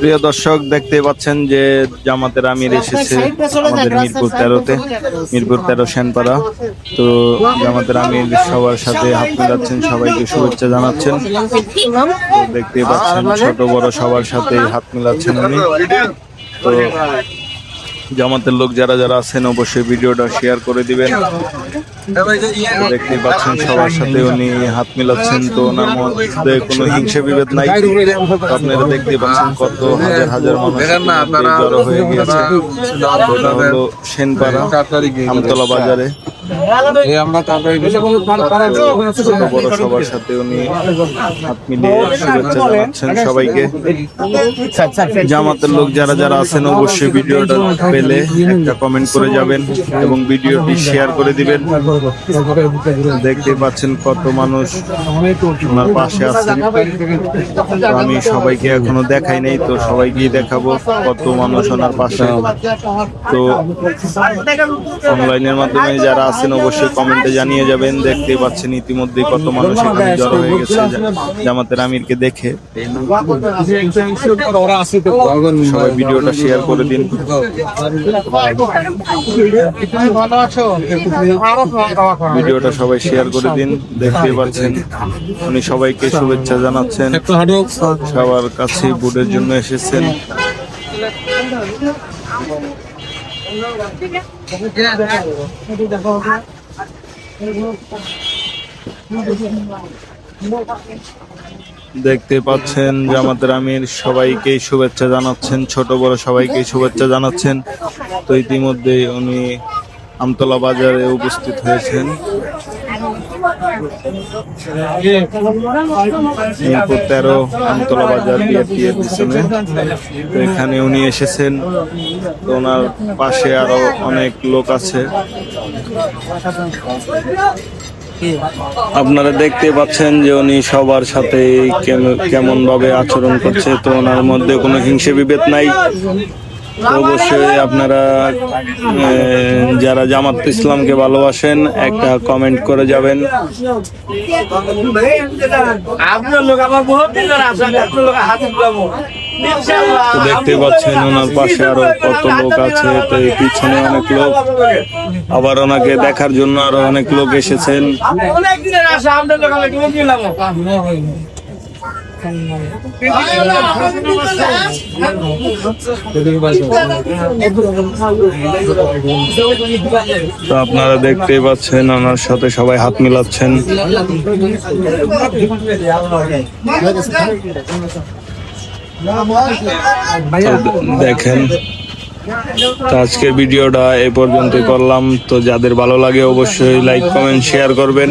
প্রিয় দর্শক দেখতে পাচ্ছেন যে জামাতের আমির এসেছে আমাদের মিরপুর তেরোতে। মিরপুর তেরো সেনপাড়া। তো জামাতের আমির সবার সাথে হাত মিলাচ্ছেন সবাইকে শুভেচ্ছা জানাচ্ছেন। দেখতে পাচ্ছেন ছোট বড় সবার সাথে হাত মিলাচ্ছেন উনি। তো জামাতের লোক যারা যারা আছেন অবশ্যই ভিডিওটা শেয়ার করে দিবেন। দেখতে পাচ্ছেন সবার সাথে উনি হাত মিলাচ্ছেন তো ওনার মধ্যে কোনো হিংসা বিভেদ নাই। আপনারা দেখতে পাচ্ছেন কত হাজার হাজার মানুষ জড়ো হয়ে গিয়েছে। সেনপাড়া আমতলা বাজারে। ছোট বড় সবার সাথে উনি হাত মিলিয়ে শুভেচ্ছা জানাচ্ছেন সবাইকে। জামাতের লোক যারা যারা আছেন অবশ্যই ভিডিওটা পেলে একটা কমেন্ট করে যাবেন এবং ভিডিওটি শেয়ার করে দিবেন। দেখতে পাচ্ছেন কত মানুষ ওনার পাশে আছেন। আমি সবাইকে এখনও দেখাই নাই তো সবাইকেই দেখাবো কত মানুষ ওনার পাশে। তো অনলাইনের মাধ্যমে যারা আছেন অবশ্যই কমেন্টে জানিয়ে যাবেন দেখতে পাচ্ছেন ইতিমধ্যে কত মানুষ এখানে জড়ো হয়ে গেছে। জামাতের আমিরকে দেখে। সবাই ভিডিওটা শেয়ার করে দিন। ভিডিওটা সবাই শেয়ার করে দিন দেখতে পাচ্ছেন। উনি সবাইকে শুভেচ্ছা জানাচ্ছেন। সবার কাছে বুটের জন্য এসেছেন। দেখতে পাচ্ছেন জামাতের আমির সবাইকে শুভেচ্ছা জানাচ্ছেন, ছোট বড় সবাইকে শুভেচ্ছা জানাচ্ছেন। তো ইতিমধ্যে উনি আমতলা বাজারে উপস্থিত হয়েছেন। তেরো আমতলা বাজার বিআরটি এর পিছনে। তো এখানে উনি এসেছেন। তো ওনার পাশে আরও অনেক লোক আছে। আপনারা দেখতে পাচ্ছেন যে উনি সবার সাথে কেমন ভাবে আচরণ করছে। তো ওনার মধ্যে কোনো হিংসে বিভেদ নাই। অবশ্যই আপনারা যারা জামাত ইসলামকে ভালোবাসেন একটা কমেন্ট করে যাবেন। আপনার লোক আমার বহুত দিন আপনার লোক হাতে দেখতে পাচ্ছেন ওনার পাশে আরও কত লোক আছে তো এই পিছনে অনেক লোক। আবার ওনাকে দেখার জন্য আরও অনেক লোক এসেছেন। অনেক দিনের আশা আপনার তো আপনারা দেখতেই পাচ্ছেন, ওনার সাথে সবাই হাত মিলাচ্ছেন। দেখেন, তো আজকের ভিডিওটা এ পর্যন্ত করলাম। তো যাদের ভালো লাগে অবশ্যই লাইক কমেন্ট শেয়ার করবেন।